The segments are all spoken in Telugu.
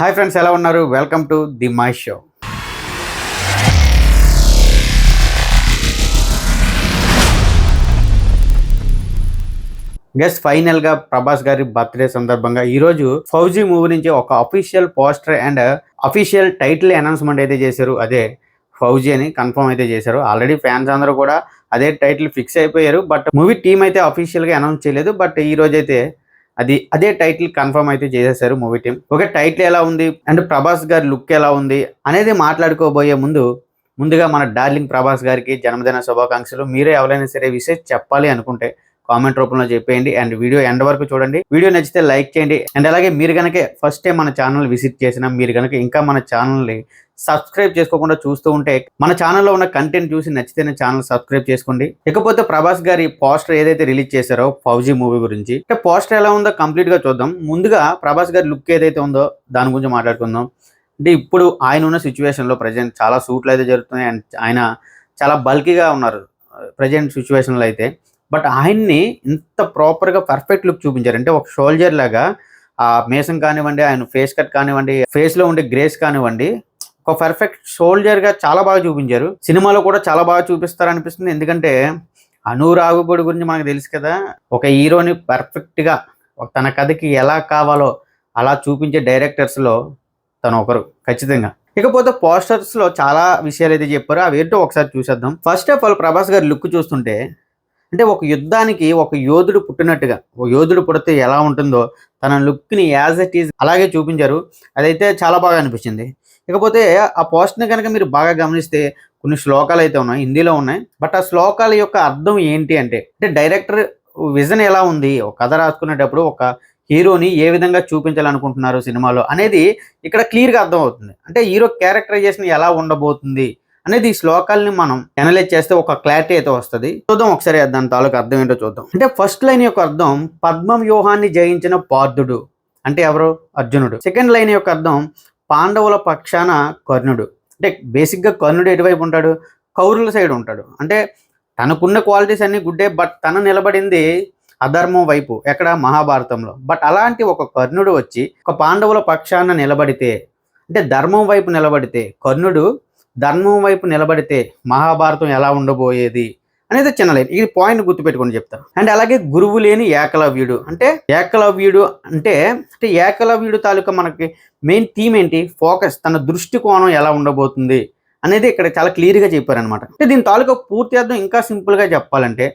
హాయ్ ఫ్రెండ్స్ ఎలా ఉన్నారు? Welcome to the my show. Guess ఫైనల్గా ప్రభాస్ గారి బర్త్డే సందర్భంగా ఈ రోజు ఫౌజీ మూవీ నుంచి ఒక official poster and official title announcement అయితే చేశారు. అదే ఫౌజీ అని కన్ఫర్మ్ అయితే చేశారు. ఆల్రెడీ ఫ్యాన్స్ అందరూ కూడా అదే టైటిల్ ఫిక్స్ అయిపోయారు. బట్ మూవీ టీం అయితే అఫీషియల్గా అనౌన్స్ చేయలేదు. బట్ ఈ రోజు అయితే అది అదే టైటిల్ కన్ఫర్మ్ అయితే చేసేసారు మూవీ టీం ఓకే టైటిల్ ఎలా ఉంది? అండ్ ప్రభాస్ గారి లుక్ ఎలా ఉంది? అనేది మాట్లాడుకోబోయే ముందు ముందుగా మన డార్లింగ్ ప్రభాస్ గారికి జన్మదిన శుభాకాంక్షలు. మీరే ఎవరైనా సరే విషయం చెప్పాలి అనుకుంటే కామెంట్ రూపంలో చెప్పేయండి. అండ్ వీడియో ఎండ్ వరకు చూడండి. వీడియో నచ్చితే లైక్ చేయండి. అండ్ అలాగే మీరు కనుక ఫస్ట్ టైం మన ఛానల్ విజిట్ చేసినా మీరు కనుక ఇంకా మన ఛానల్ని సబ్స్క్రైబ్ చేసుకోకుండా చూస్తూ ఉంటే మన ఛానల్లో ఉన్న కంటెంట్ చూసి నచ్చితేనే ఛానల్ సబ్స్క్రైబ్ చేసుకోండి. ఇకపోతే ప్రభాస్ గారి పోస్టర్ ఏదైతే రిలీజ్ చేశారో ఫౌజీ మూవీ గురించి అంటే పోస్టర్ ఎలా ఉందో కంప్లీట్గా చూద్దాం. ముందుగా ప్రభాస్ గారి లుక్ ఏదైతే ఉందో దాని గురించి మాట్లాడుకుందాం. అంటే ఇప్పుడు ఆయన ఉన్న సిచ్యువేషన్లో ప్రజెంట్ చాలా సూట్లు అయితే జరుగుతున్నాయి. అండ్ ఆయన చాలా బల్కీగా ఉన్నారు. ప్రజెంట్ సిచ్యువేషన్లో అయితే బట్ ఆయన్ని ఇంత ప్రాపర్గా పర్ఫెక్ట్ లుక్ చూపించారు. అంటే ఒక షోల్జర్ లాగా ఆ మేసం కానివ్వండి ఆయన ఫేస్ కట్ కానివ్వండి ఫేస్లో ఉండే గ్రేస్ కానివ్వండి ఒక పర్ఫెక్ట్ షోల్జర్గా చాలా బాగా చూపించారు. సినిమాలో కూడా చాలా బాగా చూపిస్తారు అనిపిస్తుంది ఎందుకంటే అనురాగుబడి గురించి మనకు తెలుసు కదా ఒక హీరోని పర్ఫెక్ట్గా తన కథకి ఎలా కావాలో అలా చూపించే డైరెక్టర్స్లో తను ఒకరు ఖచ్చితంగా. ఇకపోతే పోస్టర్స్లో చాలా విషయాలు అయితే చెప్పారు. అవి ఏంటో ఒకసారి చూసేద్దాం. ఫస్ట్ ఆఫ్ ఆల్ ప్రభాస్ గారి లుక్ చూస్తుంటే అంటే ఒక యుద్ధానికి ఒక యోధుడు పుట్టినట్టుగా ఒక యోధుడు పుడితే ఎలా ఉంటుందో తన లుక్ని యాజ్ ఇట్ ఈజ్ అలాగే చూపించారు. అదైతే చాలా బాగా అనిపించింది. ఇకపోతే ఆ పోస్ట్ని కనుక మీరు బాగా గమనిస్తే కొన్ని శ్లోకాలు అయితే ఉన్నాయి హిందీలో ఉన్నాయి. బట్ ఆ శ్లోకాల యొక్క అర్థం ఏంటి అంటే అంటే డైరెక్టర్ విజన్ ఎలా ఉంది? ఒక కథ రాసుకునేటప్పుడు ఒక హీరోని ఏ విధంగా చూపించాలనుకుంటున్నారు సినిమాలో అనేది ఇక్కడ క్లియర్గా అర్థమవుతుంది. అంటే హీరో క్యారెక్టరైజేషన్ ఎలా ఉండబోతుంది? అనేది ఈ శ్లోకాల్ని మనం ఎనలైజ్ చేస్తే ఒక క్లారిటీ అయితే వస్తుంది. చూద్దాం ఒకసారి దాని తాలూకు అర్థం ఏంటో చూద్దాం. అంటే ఫస్ట్ లైన్ యొక్క అర్థం పద్మ వ్యూహాన్ని జయించిన పార్థుడు. అంటే ఎవరు? అర్జునుడు. సెకండ్ లైన్ యొక్క అర్థం పాండవుల పక్షాన కర్ణుడు. అంటే బేసిక్గా కర్ణుడు ఎటువైపు ఉంటాడు? కౌరుల సైడ్ ఉంటాడు. అంటే తనకున్న క్వాలిటీస్ అన్ని గుడ్డే బట్ తను నిలబడింది అధర్మం వైపు ఎక్కడ? మహాభారతంలో. బట్ అలాంటి ఒక కర్ణుడు వచ్చి ఒక పాండవుల పక్షాన నిలబడితే అంటే ధర్మం వైపు నిలబడితే కర్ణుడు ధర్మం వైపు నిలబడితే మహాభారతం ఎలా ఉండబోయేది అనేది చిన్న లైన్. ఈ పాయింట్ గుర్తుపెట్టుకొని చెప్తాను అండ్ అలాగే గురువు లేని ఏకలవ్యుడు. అంటే ఏకలవ్యుడు అంటే అంటే ఏకలవ్యుడు తాలూకా మనకి మెయిన్ థీమ్ ఏంటి? ఫోకస్ తన దృష్టికోణం ఎలా ఉండబోతుంది అనేది ఇక్కడ చాలా క్లియర్గా చెప్పారనమాట అంటే దీని తాలూకా పూర్తి అర్థం ఇంకా సింపుల్గా చెప్పాలంటే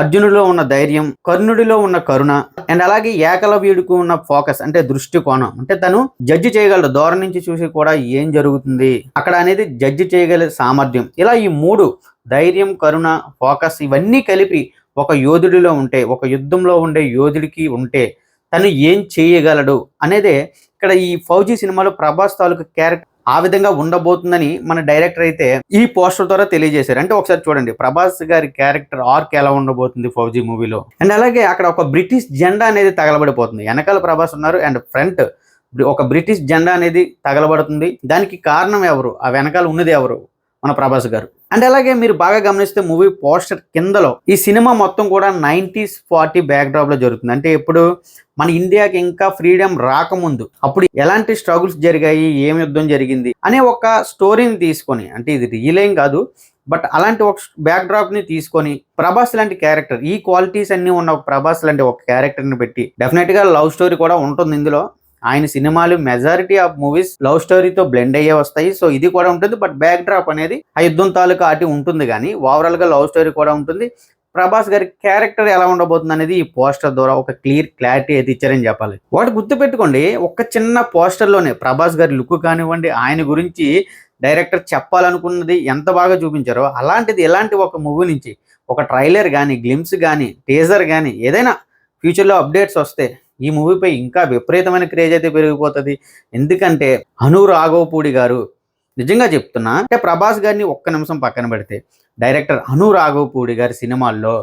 అర్జునుడిలో ఉన్న ధైర్యం కర్ణుడిలో ఉన్న కరుణ అండ్ అలాగే ఏకలవ్యుడికి ఉన్న ఫోకస్ అంటే దృష్టికోణం. అంటే తను జడ్జి చేయగలడు. దూరం నుంచి చూసి కూడా ఏం జరుగుతుంది? అక్కడ అనేది జడ్జి చేయగల సామర్థ్యం. ఇలా ఈ మూడు ధైర్యం కరుణ ఫోకస్ ఇవన్నీ కలిపి ఒక యోధుడిలో ఉంటే ఒక యుద్ధంలో ఉండే యోధుడికి ఉంటే తను ఏం చేయగలడు? అనేదే ఇక్కడ ఈ ఫౌజీ సినిమాలో ప్రభాస్ తాలూకు క్యారెక్టర్ ఆ విధంగా ఉండబోతుందని మన డైరెక్టర్ అయితే ఈ పోస్టర్ ద్వారా తెలియజేశారు. అంటే ఒకసారి చూడండి ప్రభాస్ గారి క్యారెక్టర్ ఆర్క్ ఎలా ఉండబోతుంది ఫౌజీ మూవీలో? అండ్ అలాగే అక్కడ ఒక బ్రిటిష్ జెండా అనేది తగలబడిపోతుంది. వెనకాల ప్రభాస్ ఉన్నారు అండ్ ఫ్రంట్ ఒక బ్రిటిష్ జెండా అనేది తగలబడుతుంది. దానికి కారణం ఎవరు? ఆ వెనకాల ఉన్నది ఎవరు? మన ప్రభాస్ గారు. అండ్ అలాగే మీరు బాగా గమనిస్తే మూవీ పోస్టర్ కిందలో ఈ సినిమా మొత్తం కూడా నైంటీస్ ఫార్టీ బ్యాక్ డ్రాప్లో జరుగుతుంది. అంటే ఇప్పుడు మన ఇండియాకి ఇంకా ఫ్రీడమ్ రాకముందు అప్పుడు ఎలాంటి స్ట్రగుల్స్ జరిగాయి ఏం యుద్ధం జరిగింది అనే ఒక స్టోరీని తీసుకొని అంటే ఇది రియల్ ఏం కాదు బట్ అలాంటి ఒక బ్యాక్ డ్రాప్ని తీసుకొని ప్రభాస్ లాంటి క్యారెక్టర్ ఈ క్వాలిటీస్ అన్ని ఉన్న ప్రభాస్ లాంటి ఒక క్యారెక్టర్ని పెట్టి డెఫినెట్గా లవ్ స్టోరీ కూడా ఉంటుంది ఇందులో. ఆయన సినిమాలు మెజారిటీ ఆఫ్ మూవీస్ లవ్ స్టోరీతో బ్లెండ్ అయ్యే వస్తాయి. సో ఇది కూడా ఉంటుంది. బట్ బ్యాక్ డ్రాప్ అనేది ఆ యుద్ధం తాలూకా అటు ఉంటుంది కానీ ఓవరాల్గా లవ్ స్టోరీ కూడా ఉంటుంది. ప్రభాస్ గారి క్యారెక్టర్ ఎలా ఉండబోతుంది అనేది ఈ పోస్టర్ ద్వారా ఒక క్లియర్ క్లారిటీ అయితే ఇచ్చారని చెప్పాలి. వాటి గుర్తుపెట్టుకోండి. ఒక చిన్న పోస్టర్లోనే ప్రభాస్ గారి లుక్ కానివ్వండి ఆయన గురించి డైరెక్టర్ చెప్పాలనుకున్నది ఎంత బాగా చూపించారో అలాంటిది ఎలాంటి ఒక మూవీ నుంచి ఒక ట్రైలర్ కానీ గ్లిమ్స్ కానీ టీజర్ కానీ ఏదైనా ఫ్యూచర్లో అప్డేట్స్ వస్తే ఈ మూవీపై ఇంకా విపరీతమైన క్రేజ్ అయితే పెరిగిపోతుంది. ఎందుకంటే అను రాఘవపూడి గారు నిజంగా చెప్తున్నా అంటే ప్రభాస్ గారిని ఒక్క నిమిషం పక్కన పెడితే డైరెక్టర్ అను రాఘవపూడి గారి సినిమాల్లో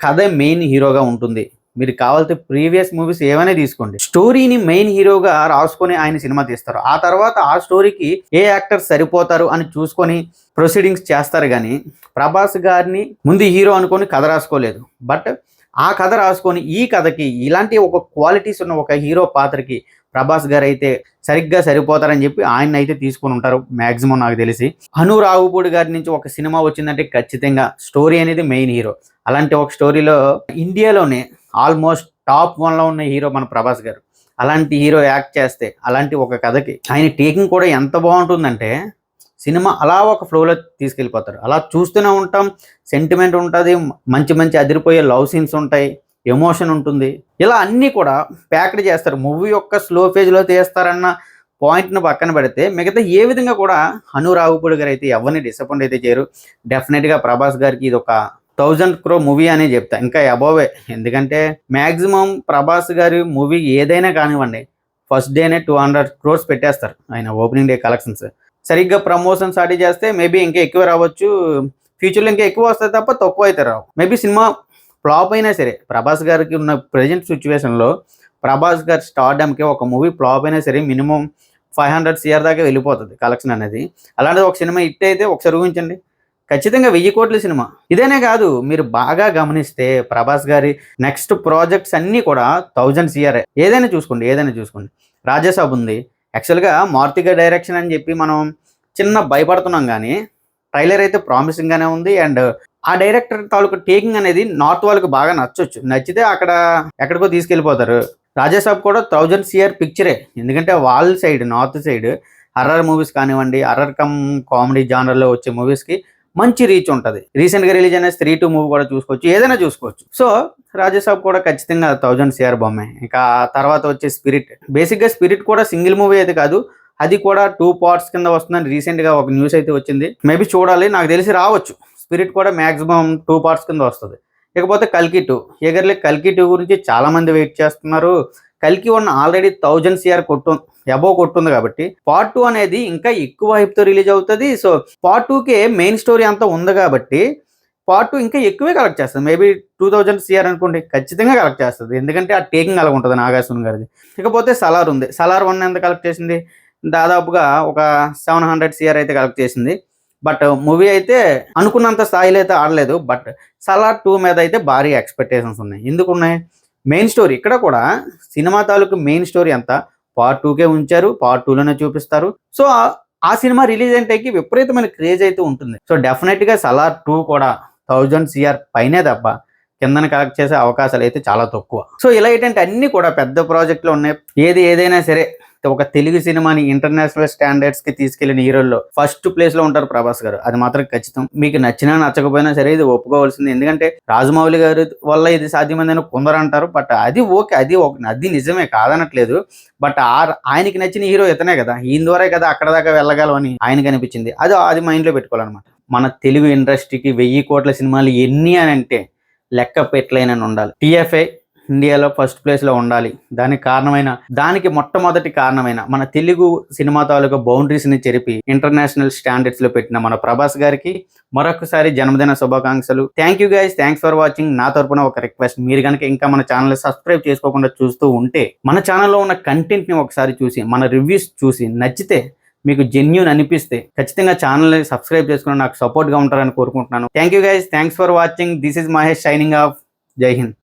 కథ మెయిన్ హీరోగా ఉంటుంది. మీరు కావాల్సిన ప్రీవియస్ మూవీస్ ఏమైనా తీసుకోండి. స్టోరీని మెయిన్ హీరోగా రాసుకొని ఆయన సినిమా తీస్తారు. ఆ తర్వాత ఆ స్టోరీకి ఏ యాక్టర్ సరిపోతారు అని చూసుకొని ప్రొసీడింగ్స్ చేస్తారు కానీ ప్రభాస్ గారిని ముందు హీరో అనుకొని కథ రాసుకోలేదు. బట్ ఆ కథ రాసుకొని ఈ కథకి ఇలాంటి ఒక క్వాలిటీస్ ఉన్న ఒక హీరో పాత్రకి ప్రభాస్ గారు అయితే సరిగ్గా సరిపోతారని చెప్పి ఆయన అయితే తీసుకుని ఉంటారు. మాక్సిమం నాకు తెలిసి అను రావుపూడి గారి నుంచి ఒక సినిమా వచ్చిందంటే ఖచ్చితంగా స్టోరీ అనేది మెయిన్ హీరో అలాంటి ఒక స్టోరీలో ఇండియాలోనే ఆల్మోస్ట్ టాప్ వన్లో ఉన్న హీరో మన ప్రభాస్ గారు. అలాంటి హీరో యాక్ట్ చేస్తే అలాంటి ఒక కథకి ఆయన టేకింగ్ కూడా ఎంత బాగుంటుందంటే సినిమా అలా ఒక ఫ్లోలో తీసుకెళ్ళిపోతారు. అలా చూస్తూనే ఉంటాం. సెంటిమెంట్ ఉంటుంది. మంచి మంచి అదిరిపోయే లవ్ సీన్స్ ఉంటాయి. ఎమోషన్ ఉంటుంది. ఇలా అన్నీ కూడా ప్యాక్డ్ చేస్తారు. మూవీ యొక్క స్లో ఫేజ్లో తీస్తారన్న పాయింట్ను పక్కన పెడితే మిగతా ఏ విధంగా కూడా హను గారు అయితే ఎవరిని డిసప్పాయింట్ అయితే చేయరు. డెఫినెట్గా ప్రభాస్ గారికి ఇది ఒక థౌజండ్ క్రో మూవీ అనే చెప్తా. ఇంకా అబోవే ఎందుకంటే మ్యాక్సిమం ప్రభాస్ గారి మూవీ ఏదైనా కానివ్వండి ఫస్ట్ డేనే టూ హండ్రెడ్ క్రోర్స్ పెట్టేస్తారు. ఆయన ఓపెనింగ్ డే కలెక్షన్స్ సరిగ్గా ప్రమోషన్ స్టార్ట్ చేస్తే మేబీ ఇంకా ఎక్కువ రావచ్చు. ఫ్యూచర్లో ఇంకా ఎక్కువ వస్తాయి తప్ప తక్కువ అయితే రావు. మేబీ సినిమా ఫ్లాప్ అయినా సరే ప్రభాస్ గారికి ఉన్న ప్రజెంట్ సిచ్యువేషన్లో ప్రభాస్ గారి స్టార్డమ్కి ఒక మూవీ ఫ్లాప్ అయినా సరే మినిమం ఫైవ్ హండ్రెడ్ సిఆర్ దాకా వెళ్ళిపోతుంది కలెక్షన్ అనేది. అలాంటిది ఒక సినిమా ఇట్ అయితే ఒకసారి ఊహించండి. ఖచ్చితంగా వెయ్యి కోట్ల సినిమా ఇదేనే కాదు మీరు బాగా గమనిస్తే ప్రభాస్ గారి నెక్స్ట్ ప్రాజెక్ట్స్ అన్నీ కూడా థౌజండ్ సిఆర్ ఏదైనా చూసుకోండి ఏదైనా చూసుకోండి. రాజసాబ్ ఉంది. యాక్చువల్గా మార్తిక డైరెక్షన్ అని చెప్పి మనం చిన్న భయపడుతున్నాం కానీ ట్రైలర్ అయితే ప్రామిసింగ్గానే ఉంది. అండ్ ఆ డైరెక్టర్ తాలూకు టేకింగ్ అనేది నార్త్ వాళ్ళకి బాగా నచ్చొచ్చు. నచ్చితే అక్కడ ఎక్కడికో తీసుకెళ్ళిపోతారు. రాజేసాబ్ కూడా థౌజండ్ సిఆర్ పిక్చరే ఎందుకంటే వాళ్ళ side north side horror movies కానివ్వండి హర్రర్ కమ్ కామెడీ జానర్లో వచ్చే మూవీస్కి మంచి రీచ్ ఉంటుంది. రీసెంట్గా రిలీజ్ అయిన త్రీ టూ మూవీ కూడా చూసుకోవచ్చు ఏదైనా చూసుకోవచ్చు. సో రాజాసాబ్ కూడా ఖచ్చితంగా థౌజండ్ సిఆర్ బొమ్మే. ఇంకా తర్వాత వచ్చే స్పిరిట్ బేసిక్గా స్పిరిట్ కూడా సింగిల్ మూవీ అయితే కాదు అది కూడా టూ పార్ట్స్ కింద వస్తుందని రీసెంట్గా ఒక న్యూస్ అయితే వచ్చింది. మేబీ చూడాలి నాకు తెలిసి రావచ్చు. స్పిరిట్ కూడా మాక్సిమం టూ పార్ట్స్ కింద వస్తుంది. ఇకపోతే కల్కి టూ ఎగర్లీ కల్కి టూ గురించి చాలా మంది వెయిట్ చేస్తున్నారు. కలికి వన్ ఆల్రెడీ థౌజండ్ సిఆర్ కొట్టు అబో కొట్టుంది కాబట్టి పార్ట్ టూ అనేది ఇంకా ఎక్కువ హైప్తో రిలీజ్ అవుతుంది. సో పార్ట్ టూకే మెయిన్ స్టోరీ అంతా ఉంది కాబట్టి పార్ట్ టూ ఇంకా ఎక్కువే కలెక్ట్ చేస్తుంది. మేబీ టూ థౌజండ్ సిఆర్ అనుకోండి ఖచ్చితంగా కలెక్ట్ చేస్తుంది. ఎందుకంటే ఆ టేకింగ్ అలా ఉంటుంది నాగార్జున గారిది. ఇకపోతే సలార్ ఉంది. సలార్ వన్ ఎంత కలెక్ట్ చేసింది? దాదాపుగా ఒక సెవెన్ హండ్రెడ్ సిఆర్ అయితే కలెక్ట్ చేసింది. బట్ మూవీ అయితే అనుకున్నంత స్థాయిలో అయితే ఆడలేదు. బట్ సలార్ టూ మీద అయితే భారీ ఎక్స్పెక్టేషన్స్ ఉన్నాయి. ఎందుకు ఉన్నాయి? మెయిన్ స్టోరీ ఇక్కడ కూడా సినిమా తాలూకు మెయిన్ స్టోరీ అంతా పార్ట్ టూకే ఉంచారు. పార్ట్ టూలోనే చూపిస్తారు. సో ఆ- సినిమా రిలీజ్ అయిన విపరీతమైన క్రేజ్ అయితే ఉంటుంది. సో డెఫినెట్గా సలార్ టూ కూడా థౌజండ్ సిఆర్ పైనే తప్ప కిందన కలెక్ట్ చేసే అవకాశాలు అయితే చాలా తక్కువ. సో ఇలా ఏంటంటే అన్ని కూడా పెద్ద ప్రాజెక్టులు ఉన్నాయి. ఏది ఏదైనా సరే ఒక తెలుగు సినిమాని ఇంటర్నేషనల్ స్టాండర్డ్స్కి తీసుకెళ్ళిన హీరోల్లో ఫస్ట్ ప్లేస్లో ఉంటారు ప్రభాస్ గారు. అది మాత్రం ఖచ్చితం. మీకు నచ్చినా నచ్చకపోయినా సరే ఇది ఒప్పుకోవాల్సింది. ఎందుకంటే రాజమౌళి గారి వల్ల ఇది సాధ్యమైందని కొందరు అంటారు. బట్ అది ఓకే. అది ఒక అది నిజమే కాదనట్లేదు. బట్ ఆ- ఆయనకి నచ్చిన హీరో ఇతనే కదా. ఈయన ద్వారా కదా అక్కడ దాకా వెళ్ళగలమని ఆయనకి అనిపించింది. అది అది మైండ్లో పెట్టుకోవాలన్నమాట. మన తెలుగు ఇండస్ట్రీకి వెయ్యి కోట్ల సినిమాలు ఎన్ని అని అంటే లెక్క పెట్టలేనని ఉండాలి. టిఎఫ్ఐ ఇండియాలో ఫస్ట్ ప్లేస్లో ఉండాలి. దానికి కారణమైన దానికి మొట్టమొదటి కారణమైన మన తెలుగు సినిమా తాలూకా బౌండరీస్ని చెరిపి ఇంటర్నేషనల్ స్టాండర్డ్స్లో పెట్టిన మన ప్రభాస్ గారికి మరొకసారి జన్మదిన శుభాకాంక్షలు. Thank you guys thanks for watching నా తరపున ఒక రిక్వెస్ట్ మీరు కనుక ఇంకా మన ఛానల్ సబ్స్క్రైబ్ చేసుకోకుండా చూస్తూ ఉంటే మన ఛానల్లో ఉన్న కంటెంట్ని ఒకసారి చూసి మన రివ్యూస్ చూసి నచ్చితే మీకు జెన్యున్ అనిపిస్తే ఖచ్చితంగా ఛానల్ సబ్స్క్రైబ్ చేసుకుని నాకు సపోర్ట్గా ఉంటారని కోరుకుంటున్నాను. Thank you guys thanks for watching this is Mahesh signing off Jai Hind